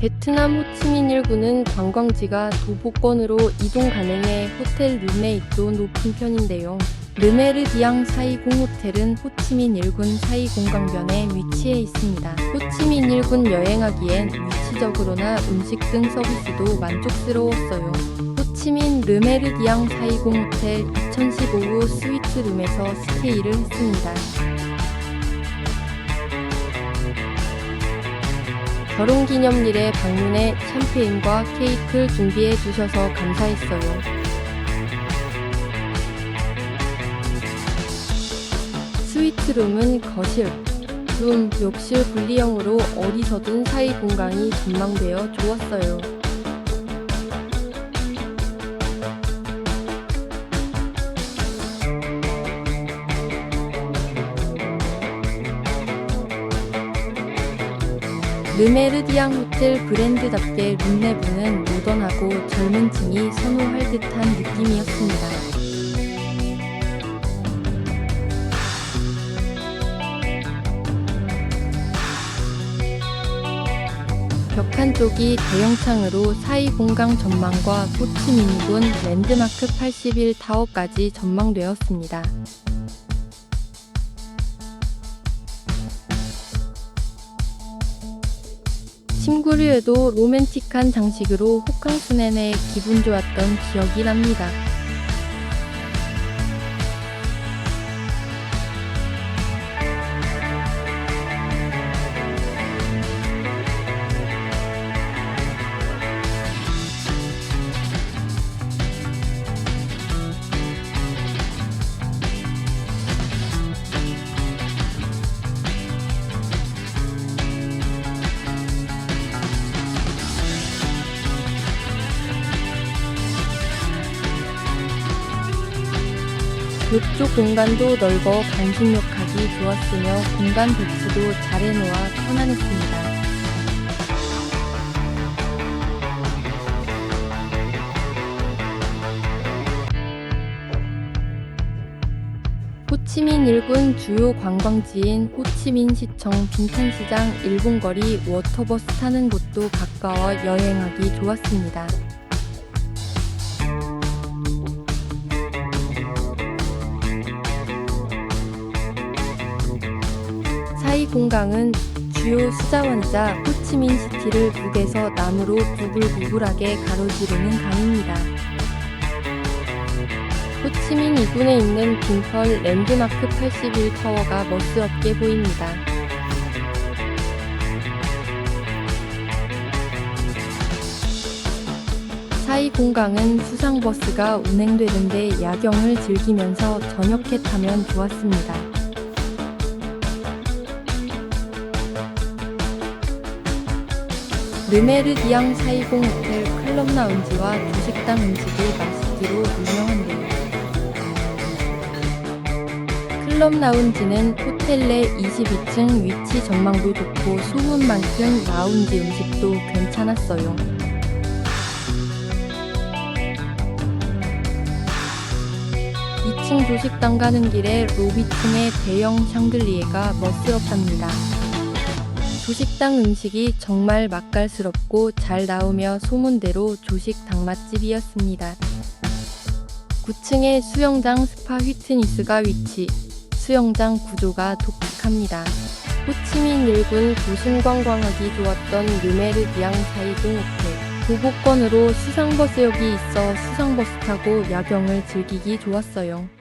베트남 호치민 일구는 관광지가 도보권으로 이동 가능해 호텔 룸메이도 높은 편인데요. 르메르디앙 사이공 호텔은 호치민 일군 사이공 강변에 위치해 있습니다. 호치민 일군 여행하기엔 위치적으로나 음식 등 서비스도 만족스러웠어요. 호치민 르메르디앙 사이공 호텔 2015후 스위트 룸에서 스테이를 했습니다. 결혼기념일에 방문해 샴페인과 케이크를 준비해 주셔서 감사했어요. 스위트룸은 거실, 룸, 욕실 분리형으로 어디서든 사이 공간이 전망되어 좋았어요. 르메르디앙 호텔 브랜드답게 룸 내부는 모던하고 젊은 층이 선호할 듯한 느낌이었습니다. 벽 한쪽이 대형 창으로 사이 공강 전망과 호치민군 랜드마크 81 타워까지 전망되었습니다. 침구류에도 로맨틱한 장식으로 호캉스 내내 기분 좋았던 기억이 납니다. 욕조 공간도 넓어 간식욕하기 좋았으며 공간 배치도 잘 해놓아 편안했습니다. 호치민 일군 주요 관광지인 호치민 시청 빈탄시장 일본거리 워터버스 타는 곳도 가까워 여행하기 좋았습니다. 사이 공강은 주요 수자원이자 호치민시티를 북에서 남으로 부글부글하게 가로지르는 강입니다. 호치민 2군에 있는 빈펄 랜드마크 81 타워가 멋스럽게 보입니다. 사이 공강은 수상버스가 운행되는데 야경을 즐기면서 저녁해 타면 좋았습니다. 르메르디앙 사이공 호텔 클럽 라운지와 조식당 음식이 맛있기로 유명한데요. 클럽 라운지는 호텔 내 22층 위치 전망도 좋고 소문 많은 라운지 음식도 괜찮았어요. 2층 조식당 가는 길에 로비층의 대형 샹들리에가 멋스럽답니다. 조식당 음식이 정말 맛깔스럽고 잘 나오며 소문대로 조식 닭맛집이었습니다. 9층에 수영장 스파 휘트니스가 위치, 수영장 구조가 독특합니다. 호치민 일군 도심 관광하기 좋았던 르메르디앙 사이공 호텔. 도보권으로 수상버스역이 있어 수상버스 타고 야경을 즐기기 좋았어요.